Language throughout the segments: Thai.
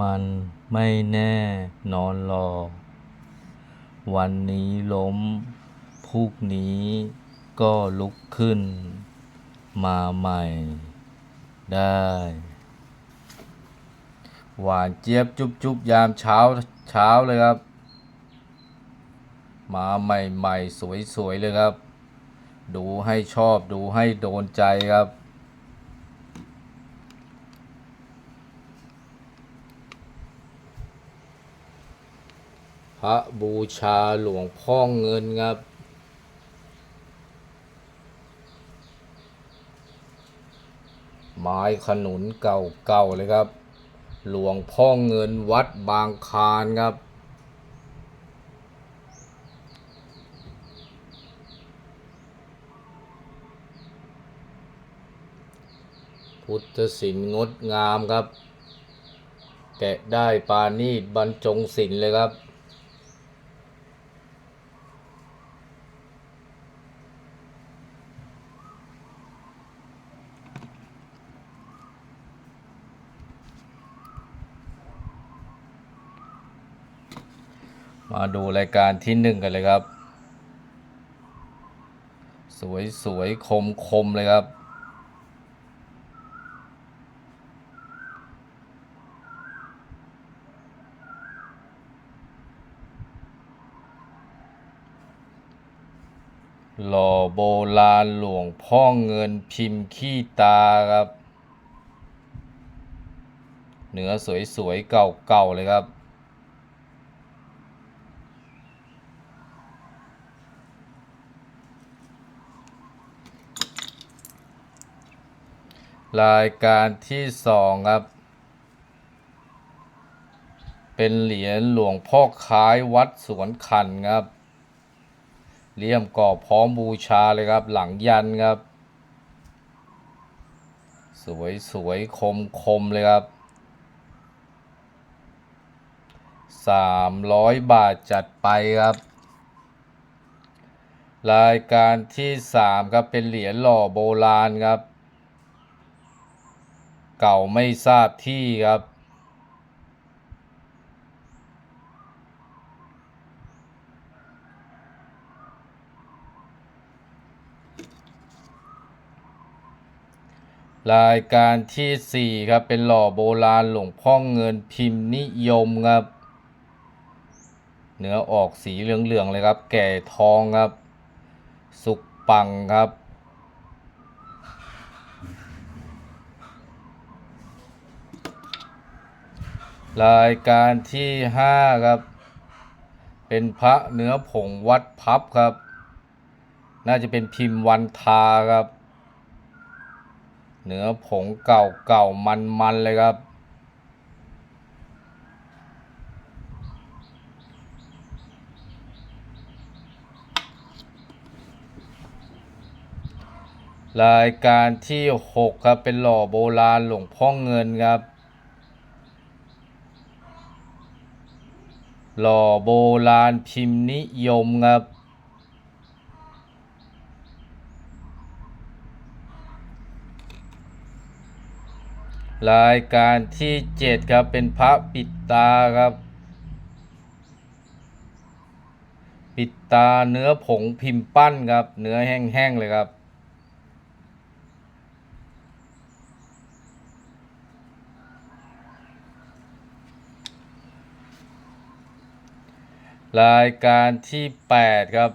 มันไม่แน่นอนหรอก วันนี้ล้มพรุ่งนี้ก็ลุกขึ้น มาใหม่ ได้ หวานเจี๊ยบจุ๊บจุบยามเช้าเช้าเลยครับ มาใหม่ๆสวยๆเลยครับ ดูให้ชอบดูให้โดนใจครับ พระบูชาหลวงพ่อเงินครับ ไม้ขนุนเก่าๆเลยครับ หลวงพ่อเงินวัดบางคานครับ พุทธศิลป์งดงามครับ แกะได้ปานีตบรรจงศิลป์เลยครับ มาดูรายการที่หนึ่งกันเลยครับ สวยสวยคมคมเลยครับ หล่อโบราณหลวงพ่อเงินพิมพ์ขี้ตาครับ เนื้อสวยๆเก่าๆเลยครับ รายการที่สองครับ เป็นเหรียญหลวงพ่อคล้ายวัดสวนขันครับเลี่ยมกรอบพร้อมบูชาเลยครับ หลังยันครับ สวยสวยคมคมเลยครับสามร้อยบาทจัดไปครับ รายการที่สามครับเป็นเหรียญหล่อโบราณครับ เก่าไม่ทราบที่ครับ รายการที่สี่ครับ เป็นหล่อโบราณหลวงพ่อเงินพิมพ์นิยมครับ เนื้อออกสีเหลือง ๆ เลยครับ แก่ทองครับ สุกปังครับ รายการที่ห้าครับ เป็นพระเนื้อผงวัดพับครับ น่าจะเป็นพิมพ์วันทาครับ เนื้อผงเก่าเก่ามันมันเลยครับ รายการที่หกครับเป็นหล่อโบราณหลวงพ่อเงินครับ หล่อโบราณพิมพ์นิยมครับ รายการที่เจ็ดครับ เป็นพระปิดตาครับ ปิดตาเนื้อผงพิมพ์ปั้นครับ เนื้อแห้งๆเลยครับ รายการที่แปดครับ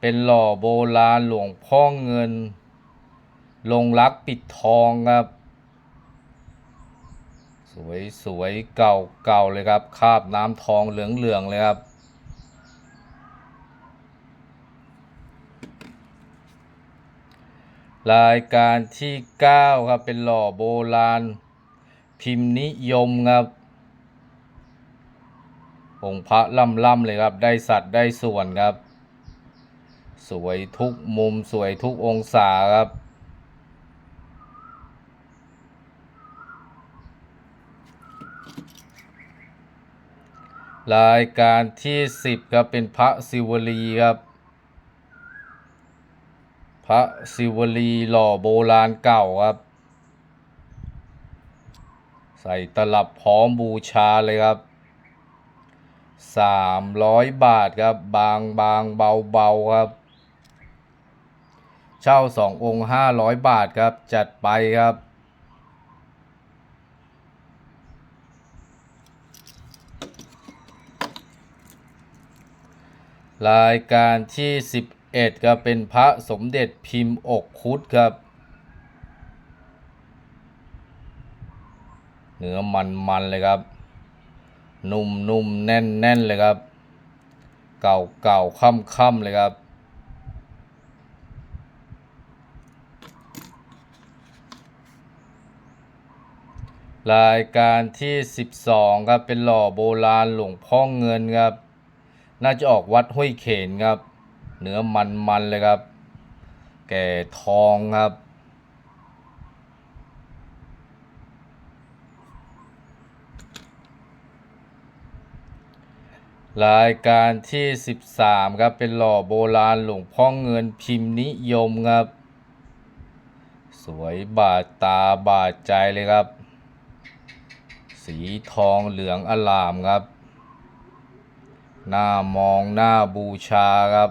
เป็นหล่อโบราณหลวงพ่อเงิน ลงรักปิดทองครับ สวยสวยเก่าเก่าเลยครับ คาบน้ำทองเหลืองเหลืองๆเลยครับ รายการที่เก้าครับ เป็นหล่อโบราณ พิมพ์นิยมครับ องค์พระล่ำๆเลยครับ ได้สัตว์ได้ส่วนครับ สวยทุกมุมสวยทุกองศาครับ รายการที่สิบครับ เป็นพระศิวลีครับ พระศิวลีหล่อโบราณเก่าครับ ใส่ตลับพร้อมบูชาเลยครับ สามร้อยบาทครับ บางบางเบาเบาครับ เช่าสององค์ห้าร้อยบาทครับ จัดไปครับ รายการที่ 11ครับเป็นพระสมเด็จพิมพ์อกคุดครับเนื้อมันมันเลยครับ นุ่มนุ่มแน่นแน่นๆเลยครับ เก่าเก่าค่ำค่ำๆเลยครับ รายการที่ 12 ครับ เป็นหล่อโบราณหลวงพ่อเงินครับ น่าจะออกวัดห้วยเขนครับ เนื้อมันมันๆเลยครับ แก่ทองครับ รายการที่ 13 ครับ เป็นหล่อโบราณหลวงพ่อเงินพิมพ์นิยมครับ สวยบาดตาบาดใจเลยครับ สีทองเหลืองอลามครับ หน้ามองหน้าบูชาครับ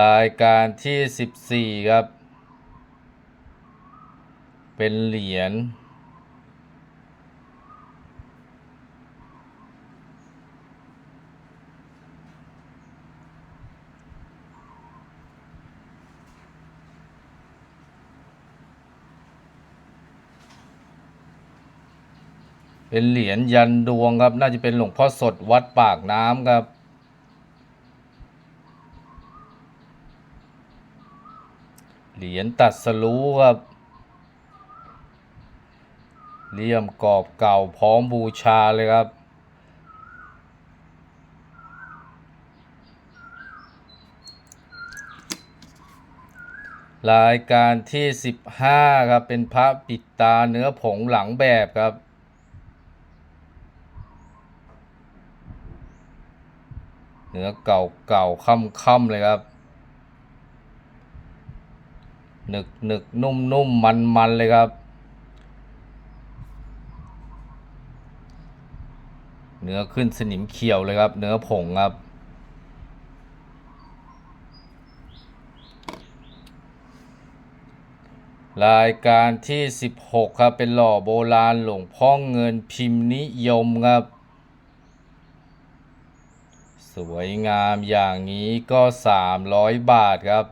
รายการที่ 14 ครับ เป็นเหรียญ เป็นเหรียญยันดวงครับ น่าจะเป็นหลวงพ่อสดวัดปากน้ำครับ เหรียญตัดสรู้ครับเลี่ยมกรอบเก่าพร้อมบูชาเลยครับ รายการที่ 15 ครับ เป็นพระปิดตาเนื้อผงหลังแบบครับ เนื้อเก่าเก่าค่ำค่ำเลยครับหนึกหนึกนุ่มนุ่มมันมันเลยครับ เนื้อขึ้นสนิมเขียวเลยครับ เนื้อผงครับรายการที่ 16 ครับ เป็นหล่อโบราณหลวงพ่อเงินพิมพ์นิยมครับ สวยงามอย่างนี้ก็ 300 บาทครับ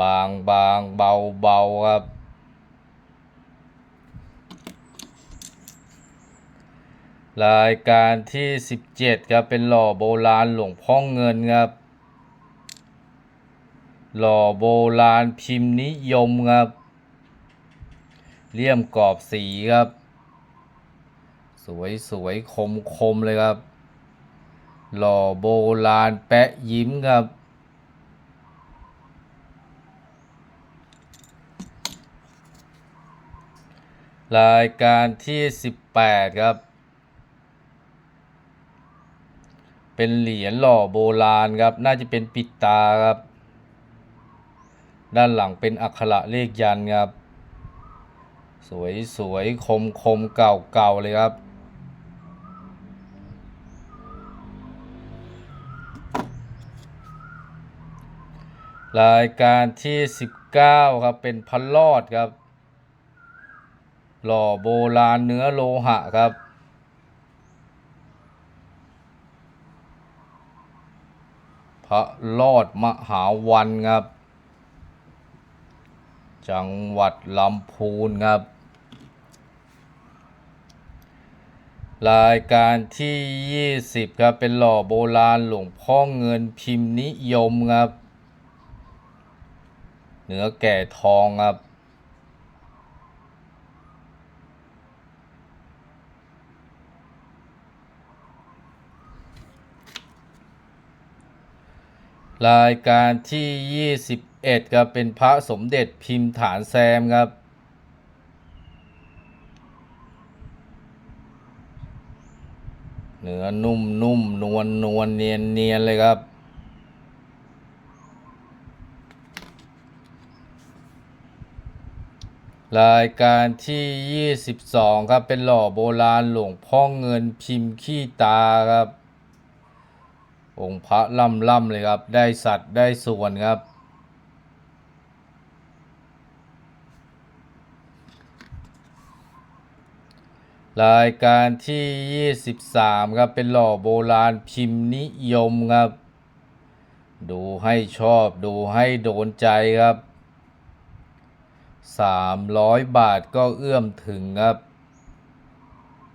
บางบางเบาเบาครับ รายการที่ 17 ครับ เป็นหล่อโบราณหลวงพ่อเงินครับ หล่อโบราณพิมพ์นิยมครับ เลี่ยมกรอบสีครับ สวยสวยคมคมเลยครับ หล่อโบราณแปะยิ้มครับ รายการที่ 18 ครับ เป็นเหรียญหล่อโบราณครับ น่าจะเป็นปิดตาครับ ด้านหลังเป็นอักขระเลขยันครับ สวยสวยคมคมเก่าเก่าเลยครับ รายการที่ 19 ครับ เป็นพันลอดครับ หล่อโบราณเนื้อโลหะครับ พระลอดมหาวันครับ จังหวัดลำพูนครับ รายการที่ 20 ครับ เป็นหล่อโบราณหลวงพ่อเงินพิมพ์นิยมครับ เนื้อแก่ทองครับ รายการที่ 21ครับเป็นพระสมเด็จพิมพ์ฐานแซมครับเนื้อนุ่มนุ่มนวลนวลเนียนเนียนเลยครับ รายการที่ 22 ครับเป็นหล่อโบราณหลวงพ่อเงินพิมพ์ขี้ตาครับ องค์พระล่ำล่ำๆเลยครับ ได้สัตว์ได้ส่วนครับ รายการที่ 23 ครับเป็นหล่อโบราณพิมพ์นิยมครับ ดูให้ชอบดูให้โดนใจครับ 300 บาทก็เอื้อมถึงครับ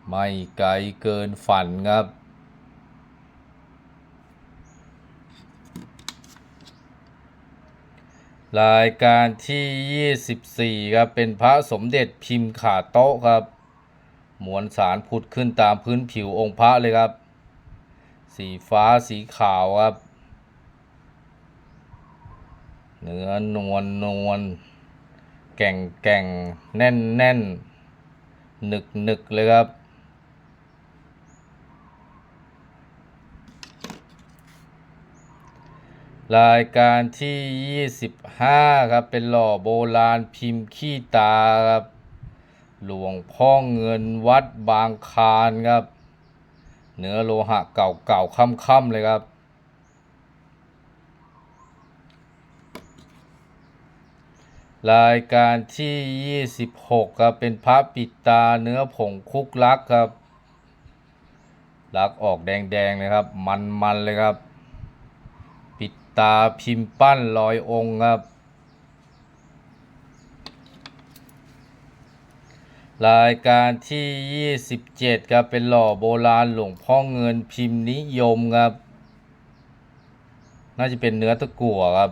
ไม่ไกลเกินฝันครับ รายการที่ 24 ครับ เป็นพระสมเด็จพิมพ์ขาโต๊ะครับ มวลสารผุดขึ้นตามพื้นผิวองค์พระเลยครับ สีฟ้าสีขาวครับ เนื้อนวลนวล แก่งแก่งแน่นแน่นหนึกหนึกเลยครับ รายการที่ 25 ครับ เป็นหล่อโบราณพิมพ์ขี้ตาครับ หลวงพ่อเงินวัดบางคานครับ เนื้อโลหะเก่าๆค่ำๆเลยครับ รายการที่ 26 ครับ เป็นพระปิดตาเนื้อผงคุกลักครับ ลักออกแดงๆเลยครับ มันๆเลยครับ ปิดตาพิมพ์ปั้นลอยองค์ครับ รายการที่ 27 ครับ เป็นหล่อโบราณหลวงพ่อเงินพิมพ์นิยมครับ น่าจะเป็นเนื้อตะกั่วครับ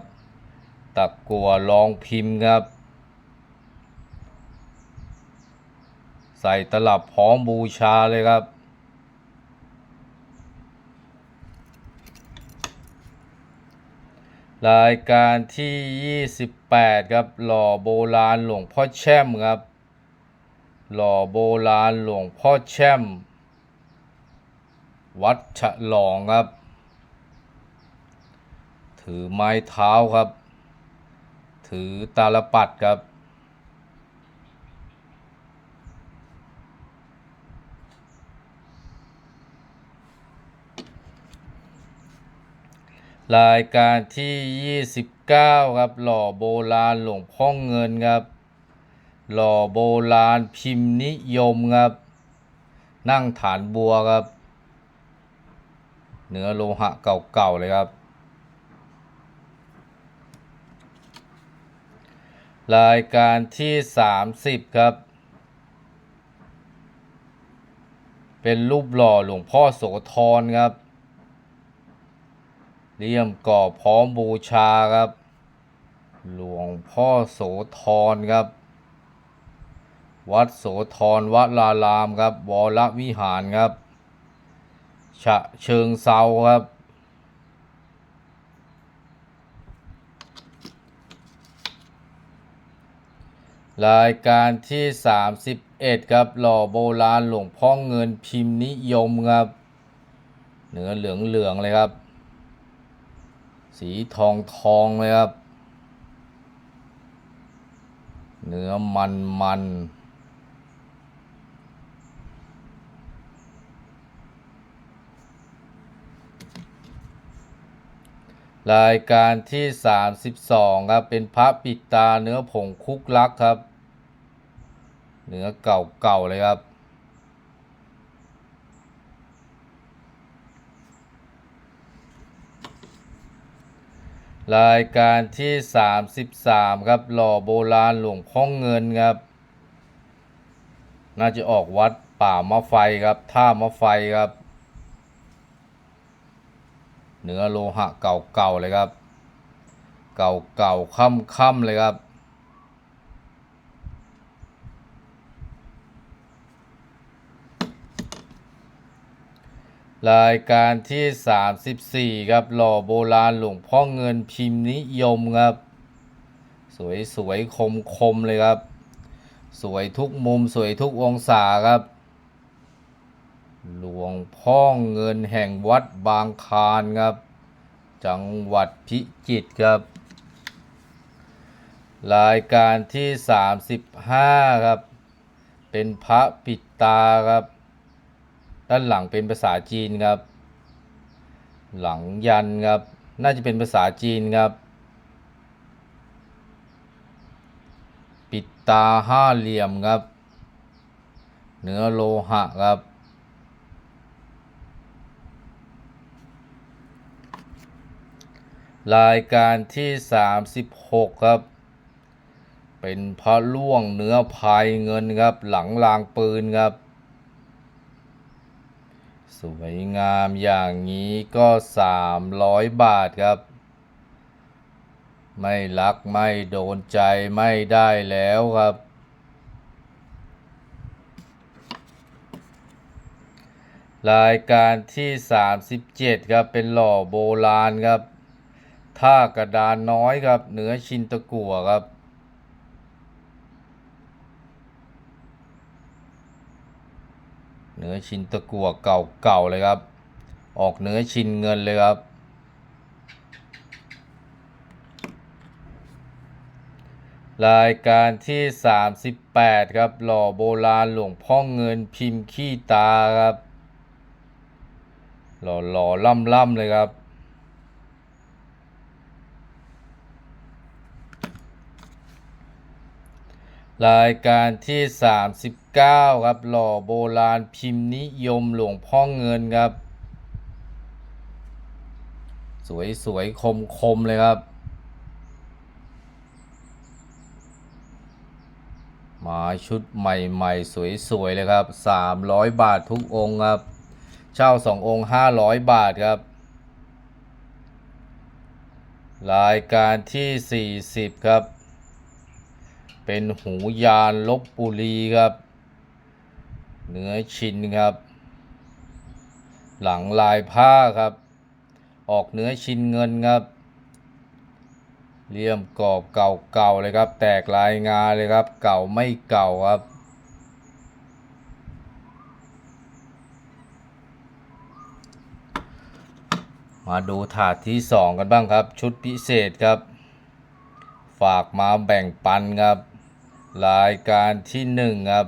ตะกัวรองพิมพ์ครับ ใส่ตลับพร้อมบูชาเลยครับ รายการที่ 28 ครับ หล่อโบราณหลวงพ่อแช่มครับ หล่อโบราณหลวงพ่อแช่ม วัดฉลองครับ ถือไม้เท้าครับ ถือตาลปัดครับ รายการที่ 29 ครับ หล่อโบราณหลวงพ่อเงินครับ หล่อโบราณพิมพ์นิยมครับ นั่งฐานบัวครับ เนื้อโลหะเก่าๆเลยครับ รายการที่ 30 ครับ เป็นรูปหล่อหลวงพ่อโสธรครับเลี่ยมก่อพร้อมบูชาครับ หลวงพ่อโสธรครับ วัดโสธรวรารามครับวรวิหารครับ ฉะเชิงเซาครับ รายการที่ 31 ครับ หล่อโบราณหลวงพ่อเงินพิมพ์นิยมครับ เนื้อเหลืองเหลืองๆเลยครับ สีทองทองเลยครับ เนื้อมันมัน รายการที่ 32 ครับ เป็นพระปิดตาเนื้อผงคุกลักครับ เนื้อเก่าๆเลยครับ รายการที่ 33 ครับ หล่อโบราณหลวงพ่อเงินครับ น่าจะออกวัดป่ามะไฟครับ ท่ามะไฟครับ เนื้อโลหะเก่าๆเลยครับ เก่าๆค่ำๆเลยครับรายการที่ 34 ครับ หล่อโบราณหลวงพ่อเงินพิมพ์นิยมครับ สวยสวยคมคมๆเลยครับ สวยทุกมุมสวยทุกองศาครับ หลวงพ่อเงินแห่งวัดบางคานครับ จังหวัดพิจิตรครับ รายการที่ 35 ครับ เป็นพระปิดตาครับ ด้านหลังเป็นภาษาจีนครับ หลังยันครับ น่าจะเป็นภาษาจีนครับ ปิดตาห้าเหลี่ยมครับ เนื้อโลหะครับ รายการที่ 36 ครับ เป็นพระล่วงเนื้อพายเงินครับ หลังรางปืนครับ สวยงามอย่างนี้ก็ 300 บาทครับ ไม่รักไม่โดนใจไม่ได้แล้วครับ รายการที่ 37 ครับ เป็นหล่อโบราณครับ ท่ากระดานน้อยครับ เหนือชินตะกัวครับเนื้อชินตะกัวเก่าๆเลยครับ ออกเนื้อชินเงินเลยครับ รายการที่ 38 ครับ หล่อโบราณหลวงพ่อเงินพิมพ์ขี้ตาครับ หล่อหล่อล่ำล่ำๆเลยครับ รายการที่ 39 ครับ หล่อโบราณพิมพ์นิยมหลวงพ่อเงินครับ สวยสวยคมคมๆเลยครับ มาชุดใหม่ ๆ สวย ๆ เลยครับ 300 บาททุกองค์ครับ เช่า 2 องค์ 500 บาทครับ รายการที่ 40 ครับ เป็นหูยานลบบุรีครับเนื้อชินครับ หลังลายผ้าครับ ออกเนื้อชินเงินครับเลี่ยมกรอบเก่าๆเลยครับ แตกลายงาเลยครับ เก่าไม่เก่าครับมาดูถาดที่ 2 กันบ้างครับ ชุดพิเศษครับ ฝากมาแบ่งปันครับ รายการที่1ครับ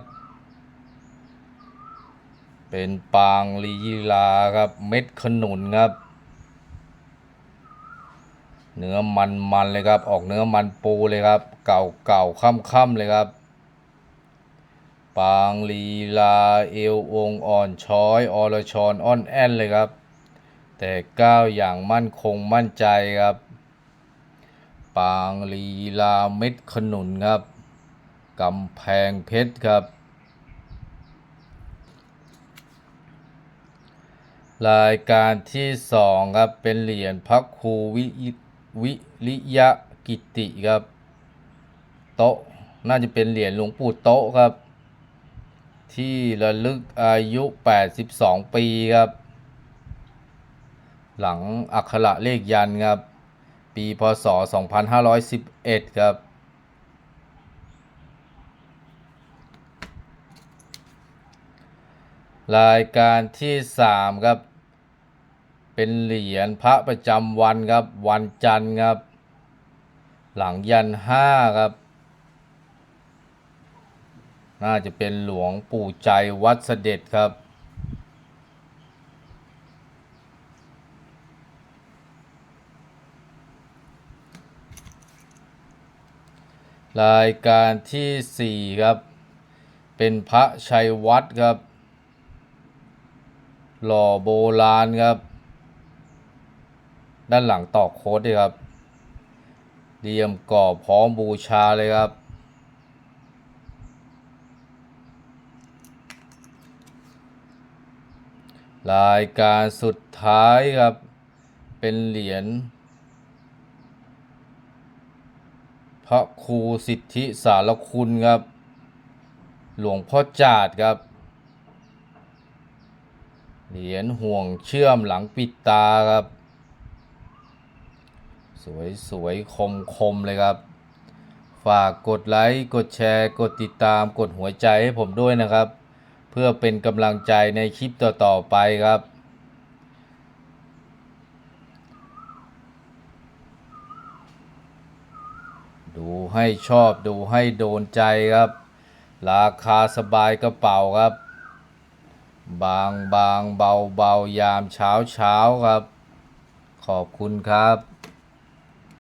เป็นปางลีลาครับ เม็ดขนุนครับ เนื้อมันมันๆเลยครับ ออกเนื้อมันปูเลยครับ เก่าเก่าค่ำค่ำๆเลยครับ ปางลีลาเอวองอ่อนช้อยอรชรอ่อนแอนเลยครับ แต่ก้าวอย่างมั่นคงมั่นใจครับ ปางลีลาเม็ดขนุนครับ กำแพงเพชรครับ รายการที่สองครับ เป็นเหรียญพระครูวิวิริยะกิติครับ โต๊ะน่าจะเป็นเหรียญหลวงปู่โต๊ะครับ ที่ระลึกอายุ 82 ปีครับ หลังอักขระเลขยันครับ ปีพศ 2511 ครับ รายการที่3ครับ เป็นเหรียญพระประจำวันครับ วันจันทร์ครับ หลังยันห้าครับ น่าจะเป็นหลวงปู่ใจวัดเสด็จครับรายการที่ 4 ครับ เป็นพระชัยวัดครับ หล่อโบราณครับ ด้านหลังตอกโค้ดด้วยครับเรียมก่อบพร้อมบูชาเลยครับ รายการสุดท้ายครับ เป็นเหรียญพระครูสิทธิสารคุณครับ หลวงพ่อจาดครับ เหรียญห่วงเชื่อมหลังปิดตาครับ สวยสวยคมคมเลยครับ ฝากกดไลค์ กดแชร์ กดติดตาม กดหัวใจให้ผมด้วยนะครับ เพื่อเป็นกำลังใจในคลิปต่อ ๆ ไปครับดูให้ชอบดูให้โดนใจครับ ราคาสบายกระเป๋าครับ บางบางเบาเบายามเช้าเช้าครับ ขอบคุณครับ